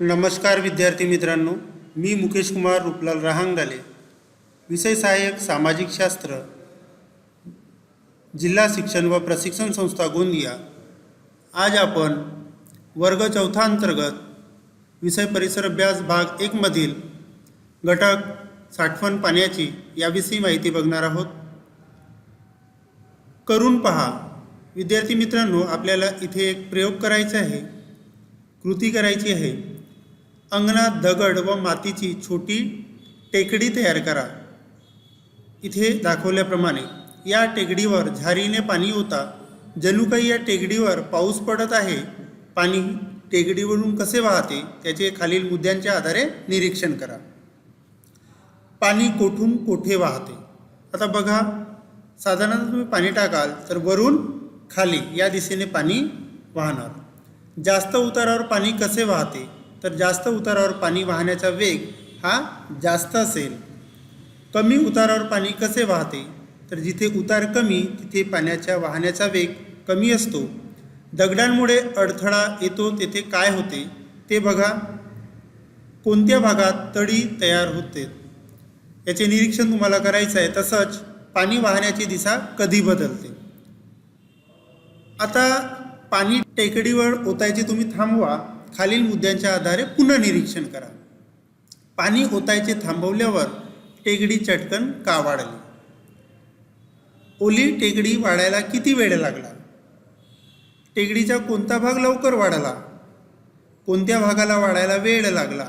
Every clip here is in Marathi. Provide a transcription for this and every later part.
नमस्कार विद्यार्थी मित्रांनो मी मुकेश कुमार रुपलाल रहांगडाले विषय सहाय्यक सामाजिक शास्त्र जिल्हा शिक्षण व प्रशिक्षण संस्था गोंदिया. आज आपण वर्ग चौथा अंतर्गत विषय परिसर अभ्यास भाग एकमधील घटक साठवण पाण्याची याविषयी माहिती बघणार आहोत. करून पहा. विद्यार्थी मित्रांनो आपल्याला इथे एक प्रयोग करायचा आहे. कृती करायची आहे. अंगणात दगड व मातीची छोटी टेकडी तयार करा. इथे दाखवल्याप्रमाणे या टेकडीवर झारीने पाणी होता जणू काही या टेकडीवर पाऊस पडत आहे. पाणी टेकडीवरून कसे वाहते त्याचे खालील मुद्द्यांच्या आधारे निरीक्षण करा. पाणी कोठून कोठे वाहते? आता बघा साधारणतः तुम्ही पाणी टाकाल तर वरून खाली या दिशेने पाणी वाहणार. जास्त उतारावर पाणी कसे वाहते? तर जास्त उतारावर पाणी वाहण्याचा वेग हा जास्त असेल. कमी उतारावर पाणी कसे वाहते? तर जिथे उतार कमी तिथे पाण्याच्या वाहण्याचा वेग कमी असतो. दगडांमुळे अडथळा येतो तेथे काय होते? ते बघा. कोणत्या भागात तडी तयार होते? याचे निरीक्षण तुम्हाला करायचं आहे. तसंच पाणी वाहण्याची दिशा कधी बदलते? आता पाणी टेकडीवर ओतायचे तुम्ही थांबवा. खालील मुद्द्यांच्या आधारे पुन्हा निरीक्षण करा. पाणी ओतायचे थांबवल्यावर टेकडी चटकन का वाढली? ओली टेकडी वाढायला किती वेळ लागला? टेकडीचा कोणता भाग लवकर वाढला? कोणत्या भागाला वाढायला वेळ लागला?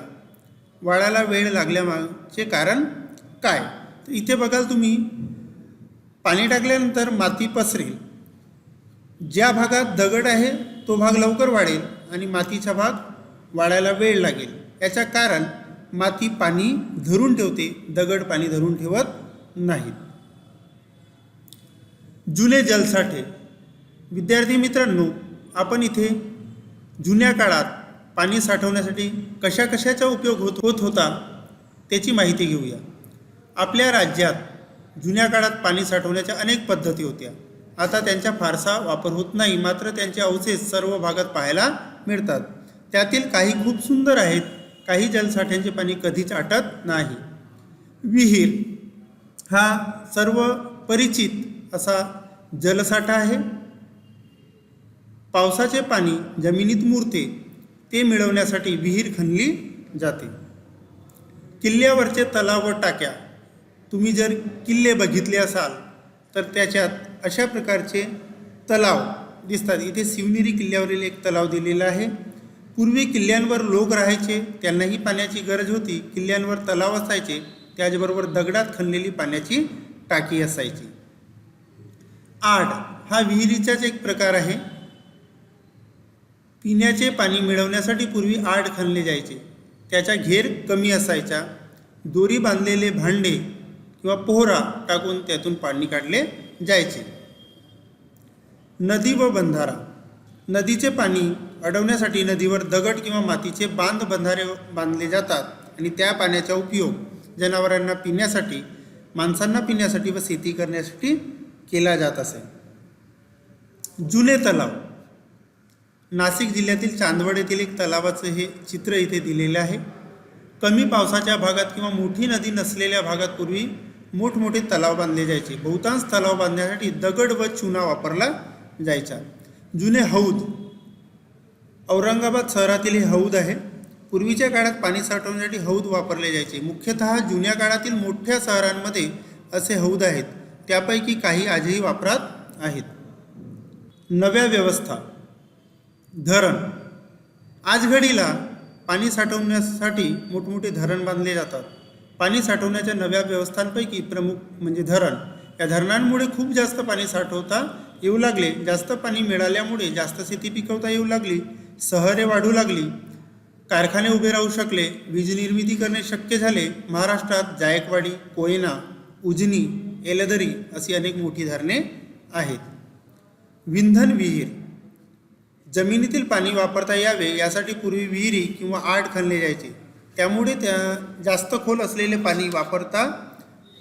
वाढायला वेळ लागल्यामागचे कारण काय? तर इथे बघाल तुम्ही. पाणी टाकल्यानंतर माती पसरेल. ज्या भागात दगड आहे तो भाग लवकर वाढेल. आणि मातीचा भाग वाढायला वेळ लागेल. याचं कारण माती पाणी धरून ठेवते दगड पाणी धरून ठेवत नाहीत. जुने जलसाठे. विद्यार्थी मित्रांनो आपण इथे जुन्या काळात पाणी साठवण्यासाठी कशा कशाचा उपयोग होत होत होता त्याची माहिती घेऊया. आपल्या राज्यात जुन्या काळात पाणी साठवण्याच्या अनेक पद्धती होत्या. आता त्यांचा फारसा वापर होत नाही मात्र त्यांचे अवशेष सर्व भागात पाहायला मिळतात. त्यातील काही खूप सुंदर आहेत काही जलसाठ्यांचे पाणी कधीच आटत नाही. विहीर हा सर्व परिचित असा जलसाठा आहे. पावसाचे पाणी जमिनीत मुरते ते मिळवण्यासाठी विहीर खणली जाते. किल्ल्यावरचे तलाव व टाक्या तुम्ही जर किल्ले बघितले असाल तर त्याच्यात अशा प्रकारचे तलाव दिसतात. इथे शिवनेरी किल्ल्यावरील एक तलाव दिलेला आहे. पूर्वी किल्ल्यांवर लोक राहायचे त्यांनाही पाण्याची गरज होती. किल्ल्यांवर तलाव असायचे त्याचबरोबर दगडात खणलेली पाण्याची टाकी असायची. आड हा विहिरीचाच एक प्रकार आहे. पिण्याचे पाणी मिळवण्यासाठी पूर्वी आड खणले जायचे. त्याचा घेर कमी असायचा. दोरी बांधलेले भांडे किंवा पोहरा टाकून त्यातून पाणी काढले जायचे. नदी व बंधारा. नदीचे पाणी अडवण्यासाठी नदीवर दगड किंवा मातीचे बांध बंधारे बांधले जातात आणि त्या पाण्याचा उपयोग जनावरांना पिण्यासाठी माणसांना पिण्यासाठी व शेती करण्यासाठी केला जात असे. जुने तलाव. नाशिक जिल्ह्यातील चांदवड येथील एक तलावाचं हे चित्र इथे दिलेलं आहे. कमी पावसाच्या भागात किंवा मोठी नदी नसलेल्या भागात पूर्वी मोठमोठे तलाव बांधले जायचे. बहुतांश तलाव बांधण्यासाठी दगड व चुना वापरला जायचा. जुने हौद. औरंगाबाद शहरातील हे हौद आहे. पूर्वीच्या काळात पाणी साठवण्यासाठी हौद वापरले जायचे. मुख्यतः जुन्या काळातील मोठ्या शहरांमध्ये असे हौद आहेत. त्यापैकी काही आजही वापरात आहेत. नव्या व्यवस्था. धरण. आजघडीला पाणी साठवण्यासाठी मोठमोठे धरण बांधले जातात. पाणी साठवण्याच्या नव्या व्यवस्थांपैकी प्रमुख म्हणजे धरण. या धरणांमुळे खूप जास्त पाणी साठवता येऊ लागले. जास्त पाणी मिळाल्यामुळे जास्त शेती पिकवता येऊ लागली. शहरे वाढू लागली. कारखाने उभे राहू शकले. वीज निर्मिती करणे शक्य झाले. महाराष्ट्रात जायकवाडी कोयना उजनी एलदरी अशी अनेक मोठी धरणे आहेत. विंधन विहीर. जमिनीतील पाणी वापरता यावे यासाठी पूर्वी विहिरी किंवा आड खणले जायचे. त्यामुळे त्या जास्त खोल असलेले पाणी वापरता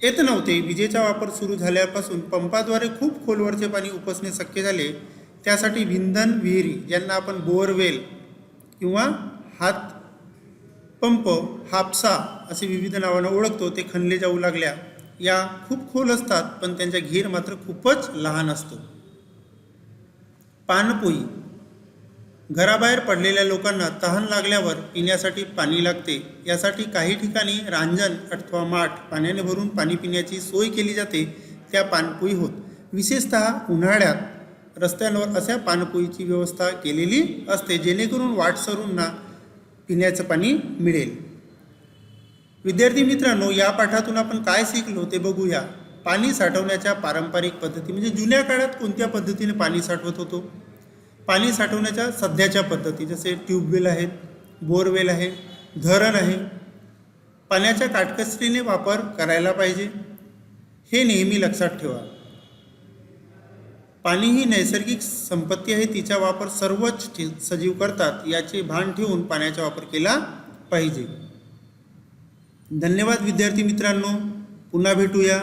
येत नव्हते. विजेचा वापर सुरू झाल्यापासून पंपाद्वारे खूप खोलवरचे पाणी उपसणे शक्य झाले. त्यासाठी विंधन विहिरी ज्यांना आपण बोअरवेल किंवा हात पंप हापसा असे विविध नावानं ओळखतो. ते खणले जाऊ लागल्या. या खूप खोल असतात पण त्यांच्या घेर मात्र खूपच लहान असतो. पानपोई घराबाहेर पडलेल्या लोकांना तहान लागल्यावर पिण्यासाठी पाणी लागते. यासाठी काही ठिकाणी रांजण अथवा माठ पाण्याने भरून पाणी पिण्याची सोय केली जाते. त्या पाणपोई होत. विशेषतः उन्हाळ्यात रस्त्यांवर अशा पाणपोईची व्यवस्था केलेली असते जेणेकरून वाटसरूंना पिण्याचं पाणी मिळेल. विद्यार्थी मित्रांनो या पाठातून आपण काय शिकलो ते बघूया. पाणी साठवण्याच्या पारंपरिक पद्धती म्हणजे जुन्या काळात कोणत्या पद्धतीने पाणी साठवत होतो? पाणी साठवण्याच्या सध्याच्या पद्धती जसे ट्यूबवेल आहेत बोरवेल आहे धरण आहे पाण्याच्या काटकसरीने वापर करायला पाहिजे. हे नेहमी लक्षात ठेवा. पाणी ही नैसर्गिक संपत्ती आहे तिचा वापर सर्वच ठे- सजीव करतात याचे भान ठेवून पाण्याचा वापर केला पाहिजे. धन्यवाद विद्यार्थी मित्रांनो. पुन्हा भेटूया.